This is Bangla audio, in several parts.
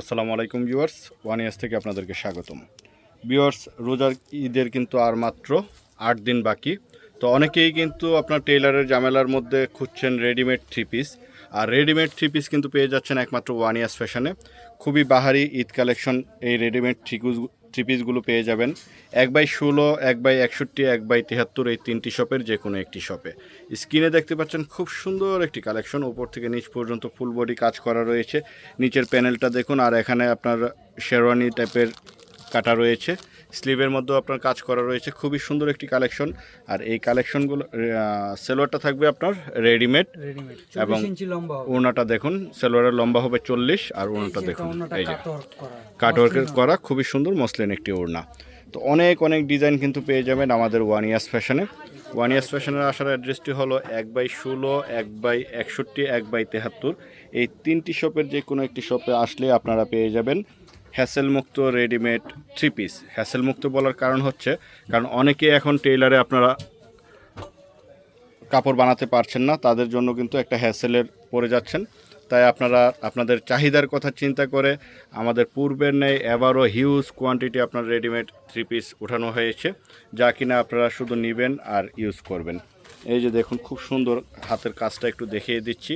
আসসালামু আলাইকুম ভিউয়ার্স ওয়ান ইয়ার্স থেকে আপনাদেরকে স্বাগতম। ভিউয়ার্স, রোজার ঈদের কিন্তু আর মাত্র আট দিন বাকি। তো অনেকেই কিন্তু আপনার টেইলারের জামেলার মধ্যে খুঁজছেন রেডিমেড থ্রি পিস আর রেডিমেড থ্রি পিস কিন্তু পেয়ে যাচ্ছেন একমাত্র ওয়ান ইয়ার্স ফ্যাশনে খুবই বাহারি ঈদ কালেকশন এই রেডিমেড থ্রিকুজ থ্রি পিসগুলো পেয়ে যাবেন। এক বাই ষোলো, এক বাই একষট্টি, এক বাই তেহাত্তর এই তিনটি শপের যে কোনো একটি শপে স্ক্রিনে দেখতে পাচ্ছেন খুব সুন্দর একটি কালেকশন ওপর থেকে নিচ পর্যন্ত ফুল বডি কাজ করা রয়েছে। নিচের প্যানেলটা দেখুন, আর এখানে আপনার শেরওয়ানি টাইপের কাটা রয়েছে। স্লিভের মধ্যেও আপনার কাজ করা রয়েছে। খুবই সুন্দর একটি কালেকশন। আর এই কালেকশনগুলো সেলোয়ারটা থাকবে আপনার রেডিমেড এবং ওনাটা দেখুন সেলোয়ারের লম্বা হবে চল্লিশ আর ওনাটা দেখুন এই যে। কাটওয়ার্ক করা। কাটওয়ার্কের করা খুবই সুন্দর মসলিন একটি ওড়না। তো অনেক অনেক ডিজাইন কিন্তু পেয়ে যাবেন আমাদের ওয়ান ইয়ার্স ফ্যাশনে। ওয়ান ইয়ার্স ফ্যাশনের আসার অ্যাড্রেসটি হলো এক বাই ষোলো এক বাই একষট্টি এক বাই তেহাত্তর। এই তিনটি শপের যে কোনো একটি শপে আসলে আপনারা পেয়ে যাবেন। হ্যাসেল মুক্ত রেডিমেড থ্রি পিস। হ্যাসেল মুক্ত বলার কারণ হচ্ছে, কারণ অনেকে এখন টেইলারে আপনারা কাপড় বানাতে পারছেন না, তাদের জন্য কিন্তু একটা হ্যাসেলের পড়ে যাচ্ছেন। তাই আপনারা আপনাদের চাহিদার কথা চিন্তা করে আমাদের পূর্বের নেই এবারও হিউজ কোয়ান্টিটি আপনার রেডিমেড থ্রি পিস উঠানো হয়েছে, যা কিনা আপনারা শুধু নেবেন আর ইউজ করবেন। এই যে দেখুন, খুব সুন্দর হাতের কাজটা একটু দেখিয়ে দিচ্ছি।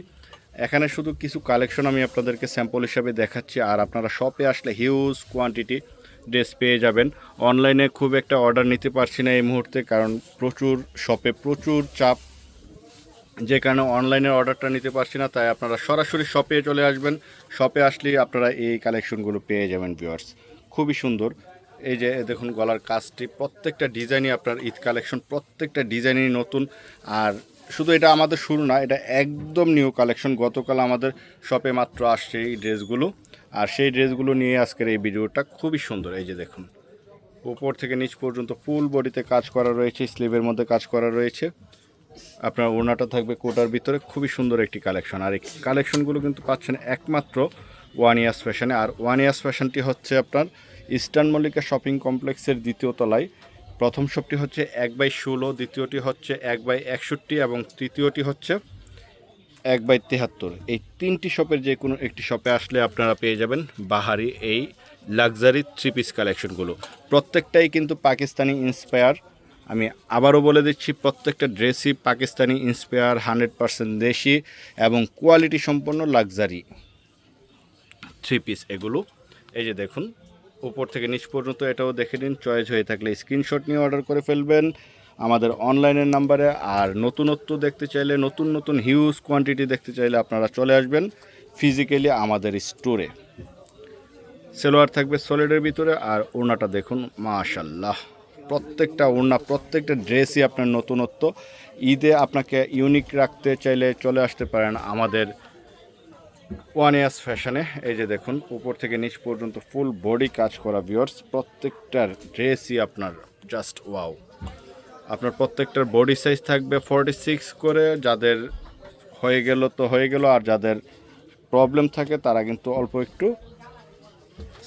এখানে শুধু কিছু কালেকশন আমি আপনাদেরকে স্যাম্পল হিসাবে দেখাচ্ছি, আর আপনারা শপে আসলে হিউজ কোয়ান্টিটি ড্রেস পেয়ে যাবেন। অনলাইনে খুব একটা অর্ডার নিতে পারছি না এই মুহূর্তে, কারণ প্রচুর শপে প্রচুর চাপ। যে কারণে অনলাইনের অর্ডারটা নিতে পারছি না, তাই আপনারা সরাসরি শপে চলে আসবেন। শপে আসলেই আপনারা এই কালেকশনগুলো পেয়ে যাবেন ভিউয়ার্স খুবই সুন্দর। এই যে দেখুন গলার কাজটি, প্রত্যেকটা ডিজাইনই আপনার ঈদ কালেকশন প্রত্যেকটা ডিজাইনই নতুন। আর শুধু এটা আমাদের শুরু না, এটা একদম নিউ কালেকশন গতকাল আমাদের শপে মাত্র আসছে এই ড্রেসগুলো। আর সেই ড্রেসগুলো নিয়ে আজকের এই ভিডিওটা খুবই সুন্দর। এই যে দেখুন, উপর থেকে নিচ পর্যন্ত ফুল বডিতে কাজ করা রয়েছে স্লিভের মধ্যে কাজ করা রয়েছে। আপনার ওড়নাটা থাকবে কোটার ভিতরে, খুবই সুন্দর একটি কালেকশন আর এই কালেকশনগুলো কিন্তু পাচ্ছেন একমাত্র ওয়ান ইয়ার্স ফ্যাশনে আর ওয়ান ইয়ার্স ফ্যাশনটি হচ্ছে আপনার ইস্টার্ন মল্লিকা শপিং কমপ্লেক্সের দ্বিতীয় তলায়। প্রথম শপটি হচ্ছে এক বাই ষোলো, দ্বিতীয়টি হচ্ছে এক বাই একষট্টি এবং তৃতীয়টি হচ্ছে এক বাই তেহাত্তর। এই তিনটি শপের যে কোনো একটি শপে আসলে আপনারা পেয়ে যাবেন বাহারি এই লাক্সারি থ্রি পিস কালেকশনগুলো। প্রত্যেকটাই কিন্তু পাকিস্তানি ইন্সপায়ার আমি আবারও বলে দিচ্ছি, প্রত্যেকটা ড্রেসই পাকিস্তানি ইন্সপায়ার হান্ড্রেড পারসেন্ট দেশি এবং কোয়ালিটি সম্পন্ন লাক্সারি থ্রি পিস এগুলো। এই যে দেখুন উপর থেকে নিচ পর্যন্ত এটাও দেখে নিন, চয়েস হয়ে থাকলে স্ক্রিনশট নিয়ে অর্ডার করে ফেলবেন। আমাদের অনলাইনের নাম্বারে আর নতুনত্ব দেখতে চাইলে, নতুন নতুন হিউজ কোয়ান্টিটি দেখতে চাইলে আপনারা চলে আসবেন ফিজিক্যালি আমাদের স্টোরে সেলোয়ার থাকবে সলিডের ভিতরে, আর ওড়নাটা দেখুন মাশাল্লাহ প্রত্যেকটা ওড়না, প্রত্যেকটা ড্রেসই আপনার নতুনত্ব। ঈদে আপনাকে ইউনিক রাখতে চাইলে চলে আসতে পারেন আমাদের ওয়ান ইয়ার্স ফ্যাশনে এই যে দেখুন, উপর থেকে নিচ পর্যন্ত ফুল বডি কাজ করা ভিওর্স প্রত্যেকটার ড্রেসই আপনার জাস্ট ওয়াও আপনার প্রত্যেকটার বডি সাইজ থাকবে ফর্টি সিক্স করে, যাদের হয়ে গেল তো হয়ে গেল, আর যাদের প্রবলেম থাকে তারা কিন্তু অল্প একটু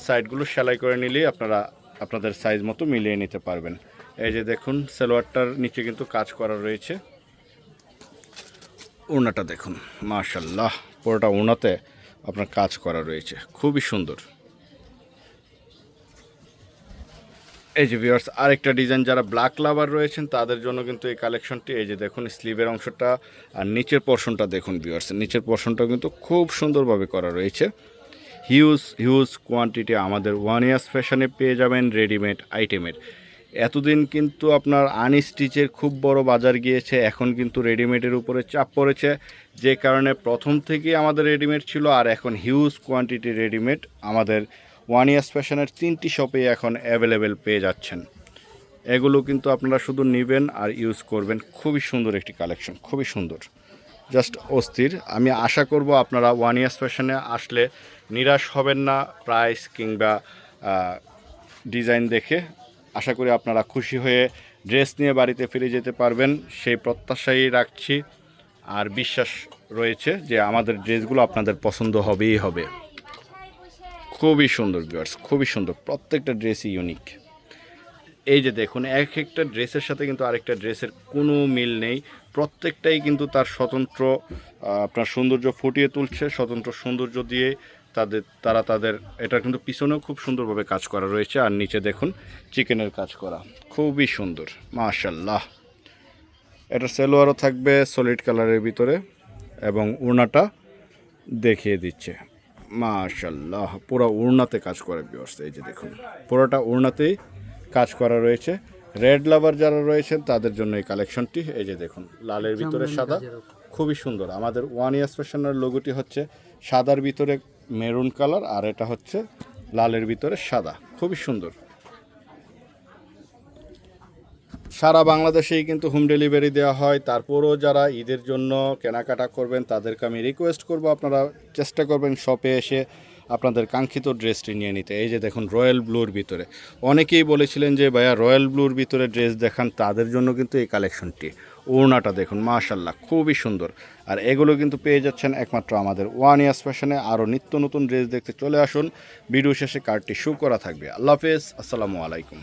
সাইডগুলো সেলাই করে নিলেই আপনারা আপনাদের সাইজ মতো মিলিয়ে নিতে পারবেন। এই যে দেখুন, সালোয়ারটার নিচে কিন্তু কাজ করা রয়েছে। ওড়নাটা দেখুন। মাশাল্লাহ পুরোটা ওড়নাতে আপনার কাজ করা রয়েছে। খুবই সুন্দর। এই যে ভিউয়ার্স আরেকটা ডিজাইন যারা ব্ল্যাক লাভার রয়েছেন, তাদের জন্য কিন্তু এই কালেকশনটি এই যে দেখুন স্লিভের অংশটা আর নিচের পর্শনটা দেখুন ভিউয়ার্স নিচের পর্শনটা কিন্তু খুব সুন্দরভাবে করা রয়েছে। হিউজ হিউজ কোয়ান্টিটি আমাদের ওয়ান ইয়ার্স ফ্যাশনে পেয়ে যাবেন রেডিমেড আইটেমের এতদিন কিন্তু আপনার আনস্টিচের খুব বড় বাজার গিয়েছে, এখন কিন্তু রেডিমেডের উপরে চাপ পড়েছে। যে কারণে প্রথম থেকেই আমাদের রেডিমেড ছিল, আর এখন হিউজ কোয়ান্টিটি রেডিমেড আমাদের ওয়ান ইয়ার্স ফ্যাশনের তিনটি শপে এখন অ্যাভেলেবেল পেয়ে যাচ্ছেন। এগুলো কিন্তু আপনারা শুধু নেবেন আর ইউজ করবেন। খুবই সুন্দর একটি কালেকশন খুবই সুন্দর। জাস্ট অস্থির। আমি আশা করব আপনারা ওয়ান ইয়ার্স ফ্যাশনে আসলে নিরাশ হবেন না প্রাইস কিংবা ডিজাইন দেখে। আশা করি আপনারা খুশি হয়ে ড্রেস নিয়ে বাড়িতে ফিরে যেতে পারবেন, সেই প্রত্যাশাই রাখছি। আর বিশ্বাস রয়েছে যে আমাদের ড্রেসগুলো আপনাদের পছন্দ হবেই হবে। খুবই সুন্দর ভিউয়ার্স খুবই সুন্দর। প্রত্যেকটা ড্রেসই ইউনিক এই যে দেখুন, এক একটা ড্রেসের সাথে কিন্তু আরেকটা ড্রেসের কোনো মিল নেই। প্রত্যেকটাই কিন্তু তার স্বতন্ত্র আপনার সৌন্দর্য ফুটিয়ে তুলছে, স্বতন্ত্র সৌন্দর্য দিয়ে তাদের, তারা তাদের, এটা কিন্তু পিছনেও খুব সুন্দরভাবে কাজ করা রয়েছে। আর নিচে দেখুন, চিকেনের কাজ করা। খুবই সুন্দর, মাশাল্লাহ। এটা সেলোয়ারও থাকবে সলিড কালারের ভিতরে এবং উড়নাটা দেখিয়ে দিচ্ছে। মাশাল্লাহ, পুরো উড়নাতে কাজ করে বিয়র্স এই যে দেখুন। পুরোটা উড়নাতেই কাজ করা রয়েছে। রেড লাভার যারা রয়েছেন তাদের জন্য এই কালেকশনটি। এই যে দেখুন লালের ভিতরে সাদা। খুবই সুন্দর। আমাদের ওয়ান ইয়ার্স ফ্যাশনের লোগোটি হচ্ছে সাদার ভিতরে মেরুন কালার আর এটা হচ্ছে লালের ভিতরে সাদা। খুবই সুন্দর। সারা বাংলাদেশেই কিন্তু হোম ডেলিভারি দেওয়া হয়। তারপরও যারা ঈদের জন্য কেনাকাটা করবেন তাদেরকে আমি রিকোয়েস্ট করব আপনারা চেষ্টা করবেন শপে এসে আপনাদের কাঙ্ক্ষিত ড্রেসটি নিয়ে নিতে। এই যে দেখুন, রয়্যাল ব্লুর ভিতরে। অনেকেই বলেছিলেন যে, ভাইয়া, রয়্যাল ব্লুর ভিতরে ড্রেস দেখান, তাদের জন্য কিন্তু এই কালেকশনটি। ওড়নাটা দেখুন মাশাল্লাহ খুবই সুন্দর। আর এগুলো কিন্তু পেয়ে যাচ্ছেন একমাত্র আমাদের ওয়ান ইয়ার্স ফ্যাশনে। আরও নিত্য নতুন ড্রেস দেখতে চলে আসুন। ভিডিও শেষে কার্ডটি শু করা থাকবে। আল্লাহ হাফেজ, আসসালামু আলাইকুম।